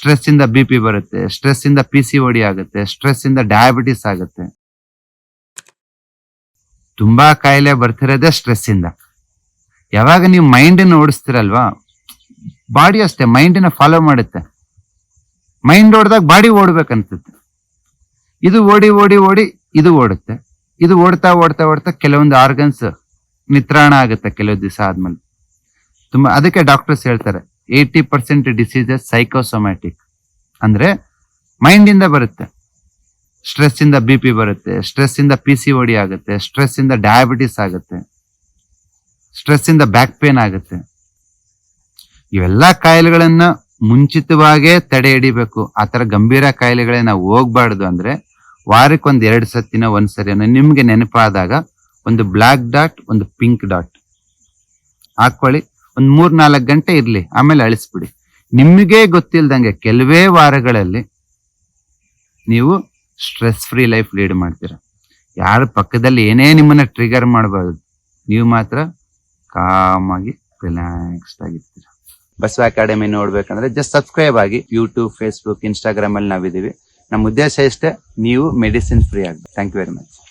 Stress ಇಂದ B P ಬರುತ್ತೆ. Stress ಇಂದ ಪಿ ಸಿ ಒಡಿ ಆಗುತ್ತೆ. ಸ್ಟ್ರೆಸ್ ಇಂದ ಡಯಾಬಿಟಿಸ್ ಆಗುತ್ತೆ. ತುಂಬಾ ಕಾಯಿಲೆ ಬರ್ತಿರೋದೇ ಸ್ಟ್ರೆಸ್ ಇಂದ. ಯಾವಾಗ ನೀವು ಮೈಂಡ್ ಓಡಿಸ್ತಿರಲ್ವಾ? ಬಾಡಿ ಅಷ್ಟೇ ಮೈಂಡಿನ ಫಾಲೋ ಮಾಡುತ್ತೆ. ಮೈಂಡ್ ಓಡಿದಾಗ ಬಾಡಿ ಓಡ್ಬೇಕನ್ಸುತ್ತೆ. ಇದು ಓಡಿ ಓಡಿ ಓಡಿ ಇದು ಓಡುತ್ತೆ. ಇದು ಓಡ್ತಾ ಓಡ್ತಾ ಓಡ್ತಾ ಕೆಲವೊಂದು ಆರ್ಗನ್ಸ್ ನಿತ್ರಾಣ ಆಗುತ್ತೆ ಕೆಲವು ದಿವಸ ಆದ್ಮೇಲೆ. ತುಂಬಾ, ಅದಕ್ಕೆ ಡಾಕ್ಟರ್ಸ್ ಹೇಳ್ತಾರೆ. ಏಯ್ಟಿ ಪರ್ಸೆಂಟ್ ಡಿಸೀಸಸ್ ಸೈಕೋಸೊಮ್ಯಾಟಿಕ್ ಅಂದ್ರೆ ಮೈಂಡ್ ಇಂದ ಬರುತ್ತೆ. ಸ್ಟ್ರೆಸ್ ಇಂದ ಬಿ ಪಿ ಬರುತ್ತೆ ಸ್ಟ್ರೆಸ್ ಇಂದ ಪಿ ಸಿ ಓಡಿ ಆಗುತ್ತೆ ಸ್ಟ್ರೆಸ್ ಇಂದ ಡಯಾಬಿಟಿಸ್ ಆಗುತ್ತೆ ಸ್ಟ್ರೆಸ್ ಇಂದ ಬ್ಯಾಕ್ ಪೇನ್ ಆಗುತ್ತೆ. ಇವೆಲ್ಲ ಕಾಯಿಲೆಗಳನ್ನ ಮುಂಚಿತವಾಗೇ ತಡೆ ಹಿಡಿಬೇಕು. ಆ ಥರ ಗಂಭೀರ ಕಾಯಿಲೆಗಳೇ ನಾವು ಹೋಗ್ಬಾರ್ದು ಅಂದ್ರೆ ವಾರಕ್ಕೊಂದು ಎರಡು ಸತಿನ ಒಂದು ಸರಿನೋ ನಿಮ್ಗೆ ನೆನಪಾದಾಗ ಒಂದು ಬ್ಲಾಕ್ ಡಾಟ್ ಒಂದು ಪಿಂಕ್ ಡಾಟ್ ಹಾಕೊಳ್ಳಿ ಒಂದ್ ಮೂರ್ ನಾಲ್ಕು ಗಂಟೆ ಇರ್ಲಿ, ಆಮೇಲೆ ಅಳಿಸ್ಬಿಡಿ. ನಿಮಗೆ ಗೊತ್ತಿಲ್ದಂಗೆ ಕೆಲವೇ ವಾರಗಳಲ್ಲಿ ನೀವು ಸ್ಟ್ರೆಸ್ ಫ್ರೀ ಲೈಫ್ ಲೀಡ್ ಮಾಡ್ತೀರ. ಯಾರ ಪಕ್ಕದಲ್ಲಿ ಏನೇ ನಿಮ್ಮನ್ನ ಟ್ರಿಗರ್ ಮಾಡಬಾರ್ದು, ನೀವು ಮಾತ್ರ ಕಾಮಾಗಿ ರಿಲ್ಯಾಕ್ಸ್ಡ್ ಆಗಿರ್ತೀರ. ಬಸವ ಅಕಾಡೆಮಿ ನೋಡ್ಬೇಕಂದ್ರೆ ಜಸ್ಟ್ ಸಬ್ಸ್ಕ್ರೈಬ್ ಆಗಿ ಯೂಟ್ಯೂಬ್ ಫೇಸ್ಬುಕ್ ಇನ್ಸ್ಟಾಗ್ರಾಮ್ ಅಲ್ಲಿ ನಾವಿದೀವಿ ನಮ್ಮ ಉದ್ದೇಶ ಇಷ್ಟೇ, ನೀವು ಮೆಡಿಸಿನ್ ಫ್ರೀ ಆಗಿ ಥ್ಯಾಂಕ್ ಯು ವೆರಿ ಮಚ್